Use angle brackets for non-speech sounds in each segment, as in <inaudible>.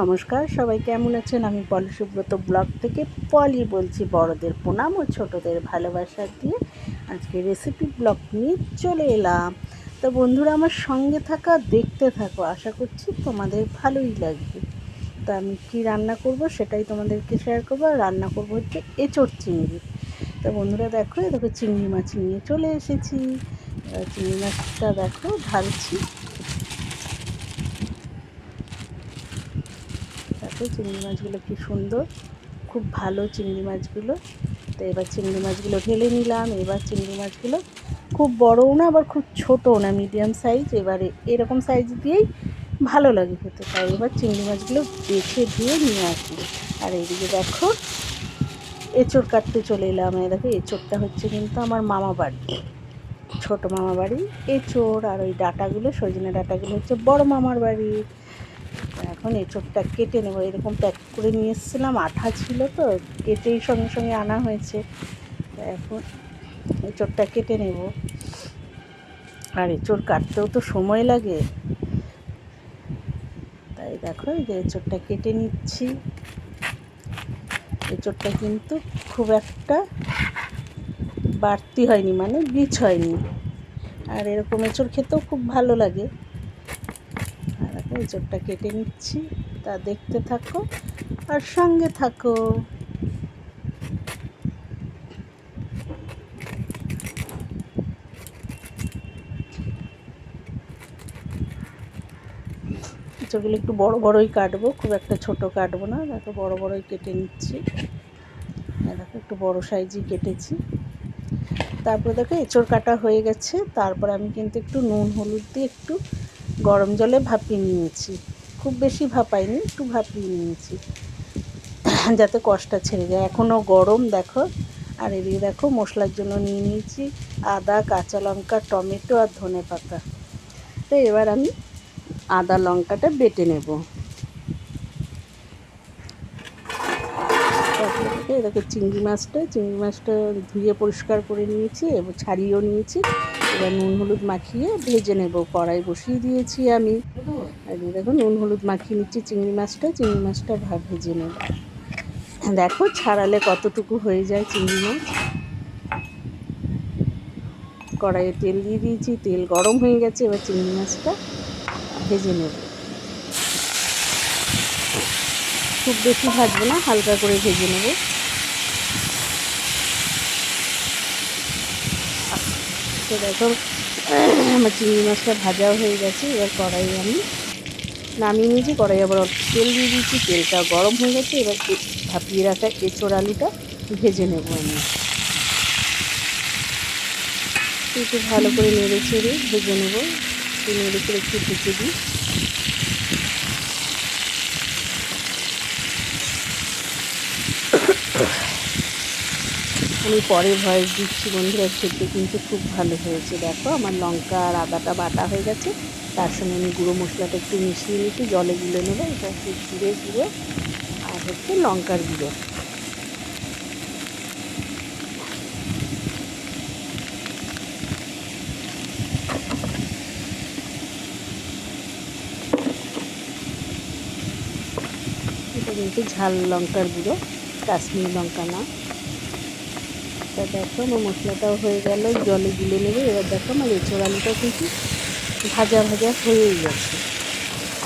নমস্কার, সবাই কেমন আছেন? আমি পলি সুব্রত ব্লগ থেকে পলি বলছি, বড়দের প্রণাম ও ছোটদের ভালোবাসা দিয়ে আজকে রেসিপি ব্লগ নিয়ে চলে এলাম। তো বন্ধুরা, আমার সঙ্গে থাকা, দেখতে থাকো, আশা করছি তোমাদের ভালোই লাগবে। তো আমি কি রান্না করব সেটাই তোমাদেরকে শেয়ার করব, আর রান্না করব হচ্ছে এঁচড় চিংড়ি। তো বন্ধুরা, দেখো দেখো চিংড়ি মাছ নিয়ে চলে এসেছি। চিংড়ি মাছটা দেখো, ঢালছি। দেখো চিংড়ি মাছগুলো কি সুন্দর। খুব ভালো চিংড়ি মাছগুলো। তো এবার চিংড়ি মাছগুলো ঢেলে নিলাম। এবার চিংড়ি মাছগুলো খুব বড়ও না, আবার খুব ছোটও না মিডিয়াম সাইজ এবারে এরকম সাইজ দিয়েই ভালো লাগে খেতে। তাই এবার চিংড়ি মাছগুলো বেছে ধুয়ে নিয়ে আসি আর এইদিকে দেখো, এঁচড় কাটতে চলে এলাম। এই দেখো, এঁচড়টা হচ্ছে কিন্তু আমার মামা বাড়ি। ছোটো মামা বাড়ি, এঁচড় আর ওই ডাটাগুলো, সজনে ডাটাগুলো হচ্ছে বড় মামার বাড়ি। এখন এঁচোড়টা কেটে নেব। এরকম প্যাক করে নিয়ে এসেছিলাম, আঠা ছিল তো, কেটেই সঙ্গে সঙ্গে আনা হয়েছে। এখন এঁচোড়টা কেটে নেব। আর এঁচোড় কাটতেও তো সময় লাগে। তাই দেখো এই যে এঁচোড়টা কেটে নিচ্ছি। এঁচোড়টা কিন্তু খুব একটা বাড়তি হয়নি মানে বীজ হয়নি। আর এরকম এঁচোড় খেতেও খুব ভালো লাগে। এঁচড়টা কেটে নিচ্ছি। তা দেখতে থাকো আর সঙ্গে থাকো। এঁচড়গুলো একটু বড় বড়ই কাটবো, খুব একটা ছোট কাটবো না। দেখো, বড় বড়ই কেটে নিচ্ছি। দেখো, একটু বড় সাইজই কেটেছি। তারপরে দেখো, এঁচড় কাটা হয়ে গেছে। তারপর আমি কিন্তু একটু নুন, হলুদ দিয়ে একটু গরম জলে ভাপিয়ে নিয়েছি। খুব বেশি ভাপাইনি, একটু ভাপিয়ে নিয়েছি। যাতে কষ্টটা ছেড়ে যায়। এখনও গরম, দেখো। আর এদিকে দেখো, মশলার জন্য নিয়ে নিয়েছি আদা, কাঁচা লঙ্কা, টমেটো আর ধনে পাতা। তো এবার আমি আদা লঙ্কাটা বেটে নেব। দেখো, চিংড়ি মাছটা চিংড়ি মাছটা ধুয়ে পরিষ্কার করে নিয়েছি এবং ছাড়িয়েও নিয়েছি। এবার নুন, হলুদ মাখিয়ে ভেজে নেব। কড়াই বসিয়ে দিয়েছি আমি। দেখো, নুন, হলুদ মাখিয়ে নিচ্ছি চিংড়ি মাছটা। চিংড়ি মাছটা ভাব ভেজে নেব। দেখো, ছাড়ালে কতটুকু হয়ে যায় চিংড়ি মাছ? কড়াইয়ে তেল দিয়ে দিয়েছি। তেল গরম হয়ে গেছে, এবার চিংড়ি মাছটা ভেজে নেব। খুব বেশি ভাজবো না, হালকা করে ভেজে নেব। তো দেখো। আমার চিংড়ি মাছটা ভাজাও হয়ে গেছে, এবার কড়াই আমি নামিয়ে নিয়েছি। কড়াই আবার তেল দিয়ে দিয়েছি। তেলটা গরম হয়ে গেছে, এবার ভাপিয়ে রাখা এঁচোড় আলুটা ভেজে নেব আমি। একটু ভালো করে নেড়ে চেড়ে ভেজে নেব। একটু নেড়ে চেড়ে একটু ভেজে দিই। আমি পরে ভয়েস দিচ্ছি, বন্ধুরা খেতে কিন্তু খুব ভালো হয়েছে। দেখো, আমার লঙ্কা আর আদাটা বাটা হয়ে গেছে। তার সঙ্গে আমি গুঁড়ো মশলাটা একটু মিশিয়ে নিচ্ছি, জলে গুলে নেব। এটা হচ্ছে জিরে গুঁড়ো আর হচ্ছে লঙ্কার গুঁড়ো। এটা কিন্তু ঝাল লঙ্কার গুঁড়ো, কাশ্মীর লঙ্কা না। তা দেখো, আমার মশলাটাও হয়ে গেল, জলে গুলে নেবে। এবার দেখো আমার এঁচড় আলুটা কিন্তু ভাজা ভাজা হয়েই গেছে।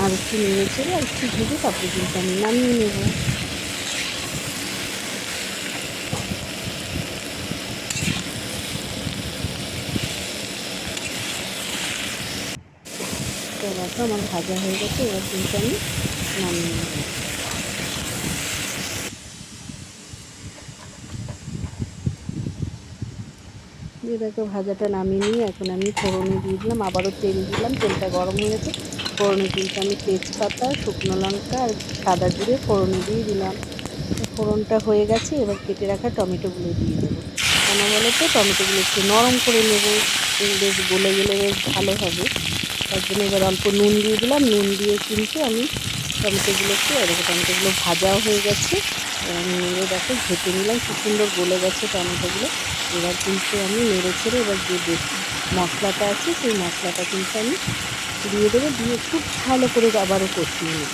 আর একটু নেড়েছে আর একটু ভেজে তারপরে কিন্তু আমি নামিয়ে নেব। দেখো, আমার ভাজা হয়ে গেছে, এবার কিন্তু আমি নামিয়ে নেব। দিয়ে দেখো ভাজাটা নামিয়ে নিয়ে এখন আমি ফোড়নে দিয়ে দিলাম। আবারও তেল দিলাম। তেলটা গরম হয়ে গেছে। ফোড়নে কিন্তু আমি তেজপাতা, শুকনো লঙ্কা আর সাদা জিরে ফোড়নে দিয়ে দিলাম। ফোড়নটা হয়ে গেছে। এবার কেটে রাখা টমেটোগুলো দিয়ে দেবো। কেন বলো তো? টমেটোগুলো একটু নরম করে নেব। বেশ গলে গেলে বেশ ভালো হবে। তার জন্য এবার অল্প নুন দিয়ে দিলাম। নুন দিয়ে কিন্তু আমি টমেটোগুলো একটু এরকম টমেটোগুলো ভাজাও হয়ে গেছে। নিয়ে দেখো ঘেটে নিলাম খুব সুন্দর গলে গেছে টমেটোগুলো। এবার কিন্তু আমি নেড়ে ছেড়ে এবার যে মশলাটা আছে, সেই মশলাটা কিন্তু আমি দিয়ে দেবো, দিয়ে খুব ভালো করে আবারও কষিয়ে নিই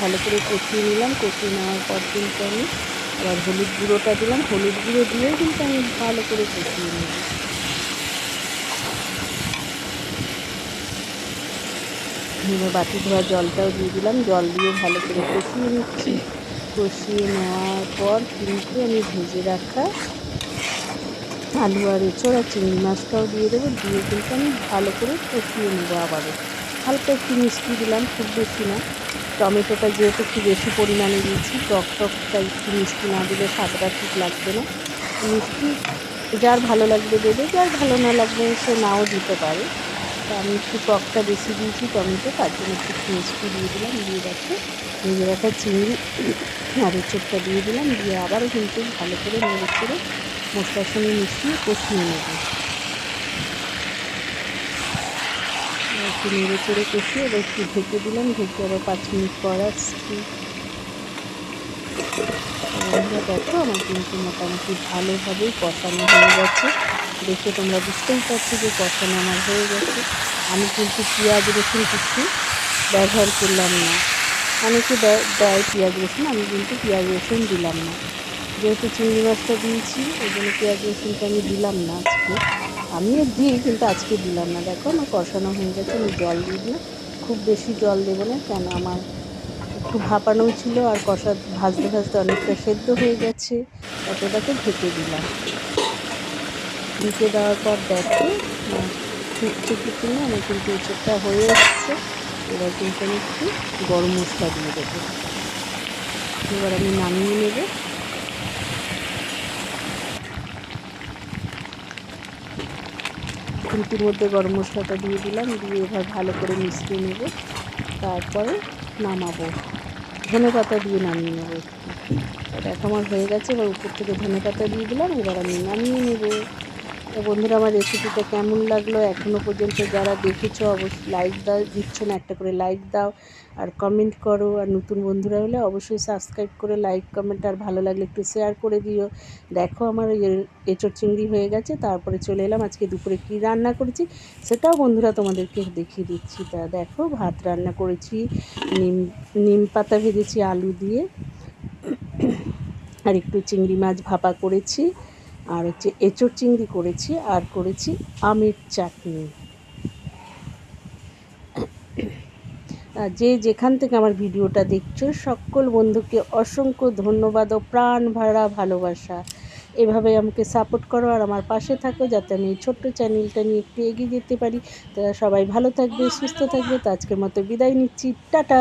ভালো করে কষিয়ে নিলাম। কষিয়ে নেওয়ার পর কিন্তু আমি আবার হলুদ গুঁড়োটা দিলাম। হলুদ গুঁড়ো দিয়েও কিন্তু আমি ভালো করে কষিয়ে নেব। এবার বাটি ধোয়া জলটাও দিয়ে দিলাম। জল দিয়ে ভালো করে কষিয়ে নিচ্ছি। কষিয়ে নেওয়ার পর কিন্তু আমি ভেজে রাখা আলু আর এঁচড় আর চিংড়ি মাছটাও দিয়ে দেবো। দিয়ে কিন্তু আমি ভালো করে কষিয়ে নেব আবারও। হালকা একটু মিষ্টি দিলাম, খুব বেশি না। টমেটোটা যেহেতু একটু বেশি পরিমাণে দিয়েছি, টক টকটা একটু মিষ্টি না দিলে স্বাদটা ঠিক লাগবে না। মিষ্টি যার ভালো লাগবে দেবে, যার ভালো না লাগবে সে নাও দিতে পারে। তো আমি একটু টকটা বেশি দিয়েছি টমেটো, তার জন্য একটু মিষ্টি দিয়ে দিলাম, দিয়ে রাখতে ভেজে রাখা চিংড়ি <coughs> আর এঁচড়টা দিয়ে দিলাম, দিয়ে আবারও কিন্তু ভালো করে নেড়ে করে মশলার সঙ্গে মিশিয়ে কষিয়ে নেব। একটু নেড়ে চেড়ে কষিয়ে এবার একটু ঢেকে দিলাম, ঢেকে আবার পাঁচ মিনিট পর আসছি। দেখো আমার কিন্তু মোটামুটি ভালোভাবেই কষানো হয়ে গেছে। দেখে তোমরা বুঝতেই পারছ যে কষানো আমার হয়ে গেছে। আমি কিন্তু পেঁয়াজ রসুন কিছু ব্যবহার করলাম না। অনেকে দেয় পেঁয়াজ রসুন, আমি কিন্তু পেঁয়াজ রসুন দিলাম না। যেহেতু চিংড়ি মাছটা দিয়েছি, ওই জন্য পেঁয়াজ রসুনটা আমি দিলাম না আজকে। আমিও দিই, কিন্তু আজকে দিলাম না। দেখো, আমার কষানো হয়ে গেছে, আমি জল দিয়ে দিলাম। খুব বেশি জল দেবো না, কেন আমার একটু ভাপানো ছিল আর কষা ভাজতে ভাজতে অনেকটা সেদ্ধ হয়ে গেছে। এতটাকে ঢেকে দিলাম। ঢেকে দেওয়ার পর দেখো ফুটছে কিছু না আমার কিন্তু এঁচড়টা হয়ে এসছে। এবার কিন্তু আমি একটু গরম মশলা দিয়ে দেবো। এবার আমি নামিয়ে নেব। খুন্তির মধ্যে গরম মশলাটা দিয়ে দিলাম, দিয়ে এবার ভালো করে মিশিয়ে নেব। তারপরে নামাবো। ধনে পাতা দিয়ে নামিয়ে নেব দেখো আমার হয়ে গেছে, এবার উপর থেকে ধনে পাতা দিয়ে দিলাম, এবার আমি নামিয়ে নেব। তো বন্ধুরা, আমার রেসিপিটা কেমন লাগল? এখনও পর্যন্ত যারা দেখেছ, অবশ্যই লাইক দাও, দিচ্ছ না, একটা করে লাইক দাও আর কমেন্ট করো। আর নতুন বন্ধুরা হলে অবশ্যই সাবস্ক্রাইব করে লাইক কমেন্ট আর ভালো লাগলে একটু শেয়ার করে দিও। দেখো আমার এঁচড় চিংড়ি হয়ে গেছে, তারপরে চলে এলাম। আজকে দুপুরে কী রান্না করেছি সেটাও বন্ধুরা তোমাদেরকে দেখিয়ে দিচ্ছি। তা দেখো, ভাত রান্না করেছি, নিম নিম পাতা ভেজেছি, আলু দিয়ে, আর একটু চিংড়ি মাছ ভাপা করেছি। আর হচ্ছে এঁচড় চিংড়ি করেছি আর করেছি আমের চাটনি। যে যেখান থেকে আমার ভিডিওটা দেখছ, সকল বন্ধুকে অসংখ্য ধন্যবাদ ও প্রাণ ভরা ভালোবাসা। এভাবে আমাকে সাপোর্ট করো আর আমার পাশে থাকো যাতে আমি এই ছোট্ট চ্যানেলটা নিয়ে একটু এগিয়ে যেতে পারি। তারা সবাই ভালো থাকবে, সুস্থ থাকবে। তো আজকের মতো বিদায় নিচ্ছি। টাটা!